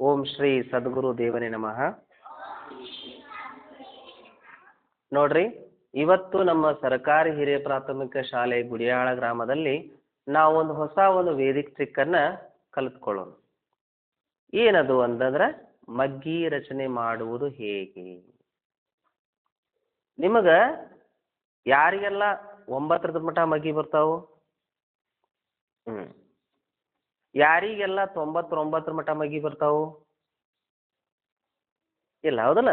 ಓಂ ಶ್ರೀ ಸದ್ಗುರು ದೇವನೇ ನಮಃ. ನೋಡ್ರಿ, ಇವತ್ತು ನಮ್ಮ ಸರ್ಕಾರಿ ಹಿರಿಯ ಪ್ರಾಥಮಿಕ ಶಾಲೆ ಗುಡಿಯಾಳ ಗ್ರಾಮದಲ್ಲಿ ನಾವು ಒಂದು ಹೊಸ ಒಂದು ವೇದಿಕ್ ಟ್ರಿಕ್ ಅನ್ನ ಕಲಿತ್ಕೊಳ್ಳೋಣ. ಏನದು ಅಂತಂದ್ರೆ ಮಗ್ಗಿ ರಚನೆ ಮಾಡುವುದು ಹೇಗೆ? ನಿಮಗ ಯಾರಿಗೆಲ್ಲ ಒಂಬತ್ತರದ ಮಠ ಮಗ್ಗಿ ಬರ್ತಾವು? ಹ್ಮ್. ಯಾರಿಗೆಲ್ಲ ತೊಂಬತ್ತೊಂಬತ್ತರ ಮಟ ಮಗ್ಗಿ ಬರ್ತಾವು? ಇಲ್ಲ ಹೌದಲ್ಲ?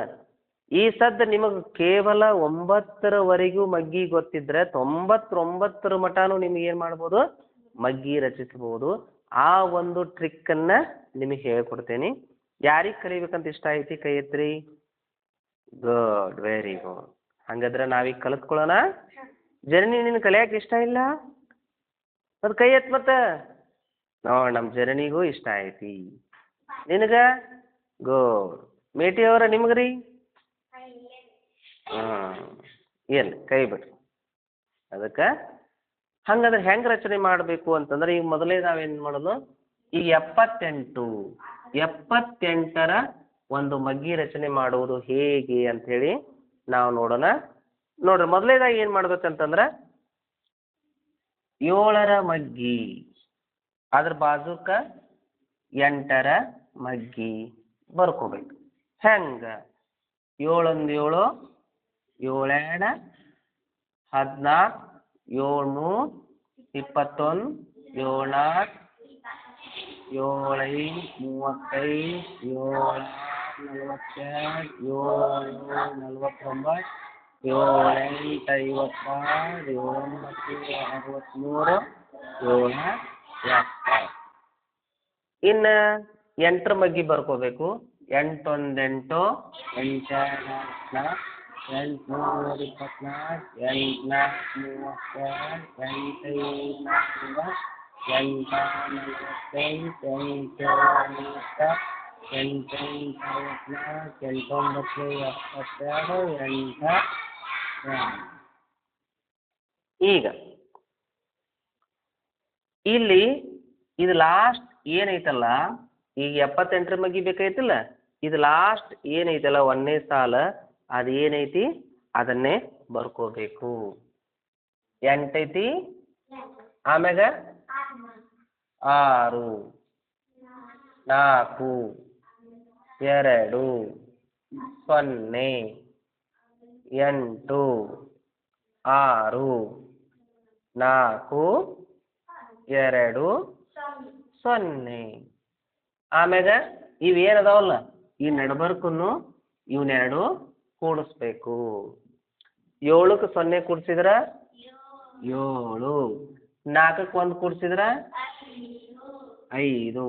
ಈ ಸದ್ದ ನಿಮಗೆ ಕೇವಲ ಒಂಬತ್ತರವರೆಗೂ ಮಗ್ಗಿ ಗೊತ್ತಿದ್ರೆ ತೊಂಬತ್ತೊಂಬತ್ತರ ಮಟನೂ ನಿಮ್ಗೆ ಏನು ಮಾಡ್ಬೋದು? ಮಗ್ಗಿ ರಚಿಸಬಹುದು ಆ ಒಂದು ಟ್ರಿಕ್ಕನ್ನು ನಿಮಗೆ ಹೇಳ್ಕೊಡ್ತೇನೆ. ಯಾರಿಗೆ ಕಲಿಬೇಕಂತ ಇಷ್ಟ ಐತಿ ಕೈ ಎತ್ತ್ರಿ ಗುಡ್ ವೆರಿ ಗುಡ್ ಹಂಗಾದ್ರೆ ನಾವೀಗ ಕಲಿತ್ಕೊಳ್ಳೋಣ. ಜರ್ನಿ ನಿನ್ನ ಕಲಿಯಕ್ಕೆ ಇಷ್ಟ ಇಲ್ಲ? ಅದು ಕೈ ಎತ್ ಮತ್ತೆ. ನೋಡ್ ನಮ್ಮ ಜರ್ನಿಗೂ ಇಷ್ಟ ಐತಿ ನಿನಗ? ಗೋ, ಮೇಟಿ ಅವರ ನಿಮ್ಗೆ ರೀ ಹಾಂ, ಏನು ಕೈ ಬಿಡ್ರಿ ಅದಕ್ಕೆ, ಹಂಗಂದ್ರೆ ಹೆಂಗೆ ರಚನೆ ಮಾಡಬೇಕು ಅಂತಂದ್ರೆ ಈಗ ಮೊದಲೇ ನಾವೇನು ಮಾಡೋದು ಈ ಎಪ್ಪತ್ತೆಂಟು, ಎಪ್ಪತ್ತೆಂಟರ ಒಂದು ಮಗ್ಗಿ ರಚನೆ ಮಾಡುವುದು ಹೇಗೆ ಅಂಥೇಳಿ ನಾವು ನೋಡೋಣ. ನೋಡ್ರಿ, ಮೊದಲೇದಾಗಿ ಏನು ಮಾಡ್ಬೇಕಂತಂದ್ರೆ, ಏಳರ ಮಗ್ಗಿ. ಅದ್ರ ಬಾಜುಕ ಎಂಟರ ಮಗ್ಗಿ ಬರ್ಕೊಬೇಕು. ಹೆಂಗ? ಏಳೊಂದು ಏಳು, ಏಳೆರಡ ಹದಿನಾಲ್ಕು ಏಳ್ನೂರು ಇಪ್ಪತ್ತೊಂದು ಏಳ್ನಾಲ್ಕು ಏಳೈದು, ಮೂವತ್ತೈದು, ಏಳು, ನಲವತ್ತೆರಡು, ಏಳು ನಲವತ್ತೊಂಬತ್ತು ಏಳೆಂಟು, ಐವತ್ತಾರು ಏಳೊಂಬತ್ತು ಅರವತ್ತ್ಮೂರು ಏಳು, ಎಪ್ಪತ್ತು. ಇನ್ನು ಎಂಟರ ಮಗ್ಗಿ ಬರ್ಕೋಬೇಕು ಎಂಟೊಂದೆಂಟು ಎಂಟು ನಾಲ್ಕು ಎಂಟುನೂರ ಇಪ್ಪತ್ನಾಲ್ಕು ಎಂಟುನಾಲ್ಕು ಮೂವತ್ತೆರಡು ಎಂಟು ನಾಲ್ಕು ಎಂಟ ನಲವತ್ತೈದು ಎಂಟು ನಲವತ್ತ ಎಂಟು ಅರವತ್ನಾಲ್ಕು ಎಂಟೊಂಬತ್ತು ಎಪ್ಪತ್ತೆರಡು ಎಂಟ ಈಗ ಇಲ್ಲಿ ಇದು ಲಾಸ್ಟ್ ಏನೈತಲ್ಲ? ಈಗ ಎಪ್ಪತ್ತೆಂಟರ ಮಗ್ಗಿ ಬೇಕಾಯ್ತಲ್ಲ? ಇದು ಲಾಸ್ಟ್ ಏನೈತಲ್ಲ ಒಂದನೇ ಸಾಲ, ಅದು ಏನೈತಿ? ಅದನ್ನೇ ಬರ್ಕೋಬೇಕು. ಎಂಟೈತಿ? ಆಮ್ಯಾಗ? ಆರು. ನಾಲ್ಕು. ಎರಡು. ಸೊನ್ನೆ. ಎಂಟು. ಆರು. ನಾಲ್ಕು. ಎರಡು. ಸೊನ್ನೆ. ಆಮ್ಯಾಗ ಇವೇನದಾವಲ್ಲ ಈ ನಡ್ಬರ್ಕನ್ನು ಇವನ್ನೆರಡು ಕೂಡಿಸ್ಬೇಕು. ಏಳಕ್ಕೆ ಸೊನ್ನೆ ಕೂಡಿಸಿದ್ರ? ಏಳು. ನಾಲ್ಕಕ್ಕೆ ಒಂದು ಕೂಡಿಸಿದ್ರ? ಐದು.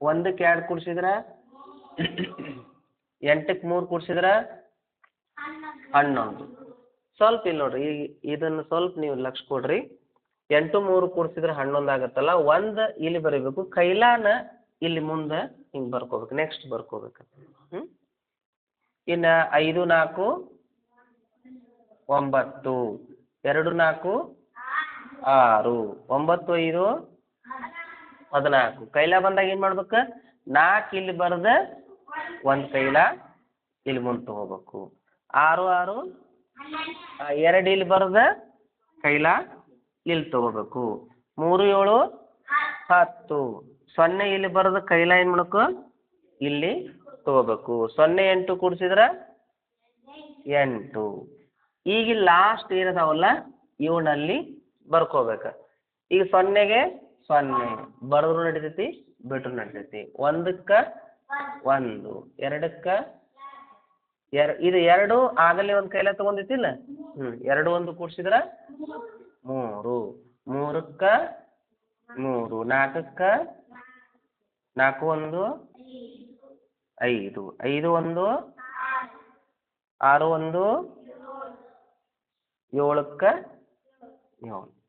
ಒಂದಕ್ಕೆ ಎರಡು ಕೂಡಿಸಿದ್ರ? ಎಂಟಕ್ಕೆ ಮೂರು ಕೂಡಿಸಿದ್ರ? ಹನ್ನೊಂದು. ಸ್ವಲ್ಪ ಇಲ್ಲಿ ನೋಡ್ರಿ ಈಗ ಇದನ್ನು ಸ್ವಲ್ಪ ನೀವು ಲಕ್ಷ ಕೊಡ್ರಿ. ಎಂಟು ಮೂರು ಕೂಡಿಸಿದ್ರೆ ಹನ್ನೊಂದು ಆಗತ್ತಲ್ಲ, ಒಂದು ಇಲ್ಲಿ ಬರೀಬೇಕು, ಕೈಲಾನ ಇಲ್ಲಿ ಮುಂದೆ ಹಿಂಗೆ ಬರ್ಕೋಬೇಕು ನೆಕ್ಸ್ಟ್ ಬರ್ಕೋಬೇಕು. ಹ್ಞೂ ಇನ್ನು ಐದು, ನಾಲ್ಕು, ಒಂಬತ್ತು, ಎರಡು, ನಾಲ್ಕು, ಆರು, ಒಂಬತ್ತು, ಐದು, ಹದಿನಾಲ್ಕು. ಕೈಲ ಬಂದಾಗ ಏನು ಮಾಡ್ಬೇಕು? ನಾಲ್ಕು ಇಲ್ಲಿ ಬರೆದು ಒಂದು ಕೈಲ ಇಲ್ಲಿ ಮುಂದೆ ತಗೋಬೇಕು. ಆರು ಆರು ಎರಡು ಇಲ್ಲಿ ಬರ್ದ ಕೈಲ ಇಲ್ಲಿ ತಗೋಬೇಕು. ಮೂರು, ಏಳು, ಹತ್ತು. ಸೊನ್ನೆ ಇಲ್ಲಿ ಬರೆದ ಕೈಲ ಏನು ಮಾಡಬೇಕು ಇಲ್ಲಿ ತಗೋಬೇಕು. ಸೊನ್ನೆ, ಎಂಟು ಕೂಡ್ಸಿದ್ರೆ ಎಂಟು. ಈಗ ಲಾಸ್ಟ್ ಏನದಾವಲ್ಲ, ಇವನಲ್ಲಿ ಬರ್ಕೋಬೇಕು. ಈಗ ಸೊನ್ನೆಗೆ ಸೊನ್ನೆ. ಬರೆದ್ರು ನಡಿತೈತಿ, ಬಿಟ್ರು ನಡಿತೈತಿ. ಒಂದಕ್ಕೆ ಒಂದು, ಎರಡಕ್ಕೆ ಎರ, ಇದು ಎರಡು ಆಗಲೇ ಒಂದು ಕೈಲ ತಗೊಂಡಿತ್ತಿಲ್ಲ ಹ್ಞೂ ಎರಡು, ಒಂದು ಕೂಡಿಸಿದ್ರೆ ಮೂರು. ಮೂರಕ್ಕೆ? ಮೂರು. ನಾಲ್ಕಕ್ಕೆ? ನಾಲ್ಕು ಒಂದು? ಐದು. ಐದು ಒಂದು? ಆರು ಒಂದು? ಏಳಕ್ಕೆ? ಏಳು.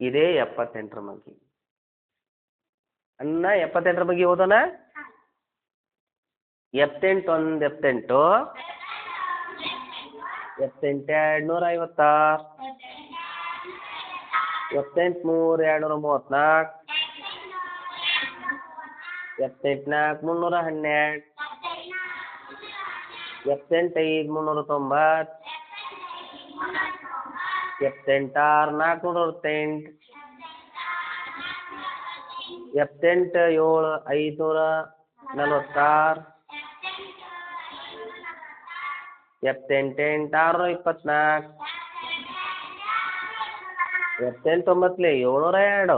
ಇದೇ ಎಪ್ಪತ್ತೆಂಟರ ಬಗ್ಗೆ. ಅನ್ನ ಎಪ್ಪತ್ತೆಂಟರ ಬಗ್ಗೆ ಓದೋಣ? ಎಪ್ಪತ್ತೆಂಟು, ಒಂದು ಎಪ್ಪತ್ತೆಂಟು. ಎಪ್ಪತ್ತೆಂಟು ಎರಡು ನೂರ ಐವತ್ತಾರು ಎಪ್ಪತ್ತೆಂಟು ಮೂರು ಎರಡು ನೂರ ಮೂವತ್ತ್ನಾಲ್ಕು. ಎಪ್ಪತ್ತೆಂಟು, ನಾಲ್ಕು, ಮುನ್ನೂರ ಹನ್ನೆರಡು. ಎಪ್ಪತ್ತೆಂಟು, ಐದು, ಮುನ್ನೂರ ತೊಂಬತ್ತು. ಎಪ್ಪತ್ತೆಂಟಾರು ನಾಲ್ಕುನೂರ ಅರವತ್ತೆಂಟು ಎಪ್ಪತ್ತೆಂಟು, ಏಳು, ಐದುನೂರ ನಲವತ್ತಾರು. ಎಪ್ಪತ್ತೆಂಟೆಂಟು ಆರುನೂರ ಇಪ್ಪತ್ನಾಲ್ಕು ಎಪ್ಪತ್ತೆಂಟು ಒಂಬತ್ತಲೆ ಏಳ್ನೂರ ಎರಡು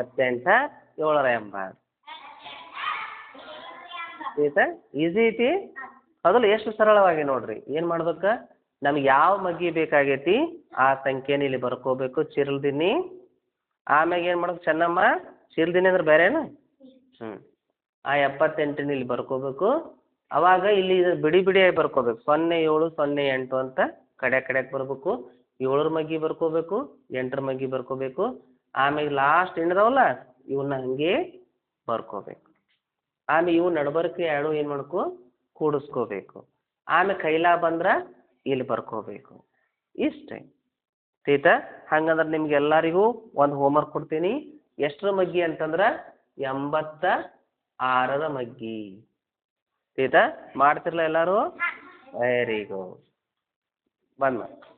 ಎಪ್ಪತ್ತೆಂಟ ಏಳ್ನೂರ ಎಂಬತ್ತು ಈತ ಈಸಿ ಐತಿ. ಅದಲ್ಲ ಎಷ್ಟು ಸರಳವಾಗಿ ನೋಡ್ರಿ. ಏನು ಮಾಡ್ಬೇಕು? ನಮ್ಗೆ ಯಾವ ಮಗ್ಗಿ ಬೇಕಾಗೈತಿ? ಆ ಸಂಖ್ಯೆನ ಇಲ್ಲಿ ಬರ್ಕೋಬೇಕು ಚಿರಲ್ದಿನಿ ಆಮ್ಯಾಗ ಏನು ಮಾಡೋದು ಚೆನ್ನಮ್ಮ? ಚಿರಲ್ದಿನಿ ಅಂದ್ರೆ ಬೇರೆನ? ಹ್ಞೂ ಆ ಎಪ್ಪತ್ತೆಂಟಿನ ಇಲ್ಲಿ ಬರ್ಕೋಬೇಕು. ಅವಾಗ ಇಲ್ಲಿ ಬಿಡಿ ಬಿಡಿಯಾಗಿ ಬರ್ಕೋಬೇಕು. ಸೊನ್ನೆ ಏಳು, ಸೊನ್ನೆ ಎಂಟು ಅಂತ ಕಡೆ ಕಡೆಗೆ ಬರ್ಬೇಕು. ಏಳರ ಮಗ್ಗಿ ಬರ್ಕೋಬೇಕು, ಎಂಟರ ಮಗ್ಗಿ ಬರ್ಕೋಬೇಕು, ಆಮೇಲೆ ಲಾಸ್ಟ್ ಎಣ್ಣದವಲ್ಲ ಇವನ್ನ ಹಂಗೆ ಬರ್ಕೋಬೇಕು. ಆಮೇಲೆ ಇವು ನಡಬರ್ಕೆ ಎರಡು ಏನು ಮಾಡ್ಕೊ? ಕೂಡಿಸ್ಕೋಬೇಕು. ಆಮೇಲೆ ಕೈಲಾ ಬಂದ್ರೆ ಇಲ್ಲಿ ಬರ್ಕೋಬೇಕು. ಇಷ್ಟೇ. ತೀತ ಹಂಗಂದ್ರೆ ನಿಮ್ಗೆ ಎಲ್ಲರಿಗೂ ಒಂದು ಹೋಮ್ವರ್ಕ್ ಕೊಡ್ತೀನಿ. ಎಷ್ಟರ ಮಗ್ಗಿ ಅಂತಂದ್ರೆ ಎಂಬತ್ತ ಆರರ ಮಗ್ಗಿ. ತೀತ ಮಾಡ್ತಿರಲ್ಲ ಎಲ್ಲರೂ? ವೆರಿ ಗುಡ್ ಬಂದ್